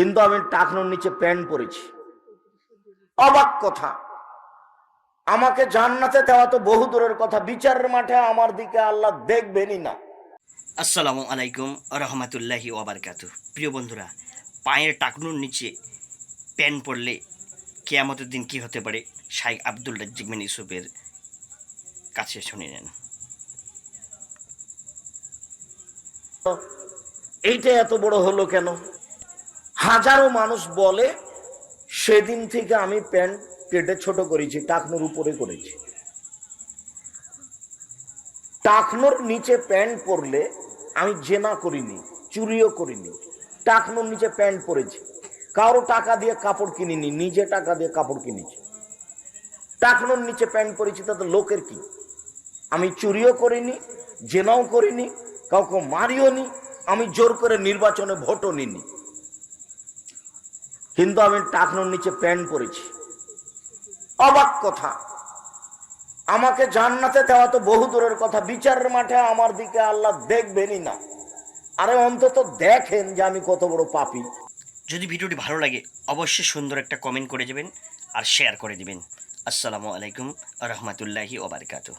কিন্তু আমি টাকনোর নিচে প্যান্ট পরেছি। অবাক কথা। আমাকে জান্নাতে দেওয়া তো বহু দূরের কথা। বিচারের মাঠে আমার দিকে আল্লাহ দেখবেনই না। আসসালামু আলাইকুম রহমতুল্লাহি ওবারকাতু প্রিয় বন্ধুরা পায়ের টাকনুর নিচে প্যান পড়লে কেয়ামতের দিন কি হতে পারে? শাইখ আব্দুল রাজ্জিক বিন ইউসুফের কাছে শুনে নেন। এইটা এত বড় হলো কেন? হাজারো মানুষ বলে, সেদিন থেকে আমি প্যান্ট কেটে ছোট করেছি, টাকনোর উপরে করেছি। টাকনোর নিচে প্যান্ট পরলে আমি জেনা করিনি, চুরিও করিনি। টাকনোর নিচে প্যান্ট পরেছি। কারও টাকা দিয়ে কাপড় কিনিনি, নিজে টাকা দিয়ে কাপড় কিনেছি। টাকনোর নিচে প্যান্ট পরেছি, তাতে লোকের কি? আমি চুরিও করিনি, জেনাও করিনি, কাউকে মারিও নি আমি জোর করে নির্বাচনে ভোটও নিনি কিন্তু আমি টাকনোর নিচে প্যান্ট পরেছি। অবাক কথা। আমাকে জান্নাতে দেওয়া তো বহু দূরের কথা। বিচারের মাঠে আমার দিকে আল্লাহ দেখবেনই না। আরে অন্তত দেখেন যে আমি কত বড় পাপী। যদি ভিডিওটি ভালো লাগে, অবশ্যই সুন্দর একটা কমেন্ট করে দেবেন আর শেয়ার করে দিবেন। আসসালামু আলাইকুম রহমতুল্লাহি ওবারকাতু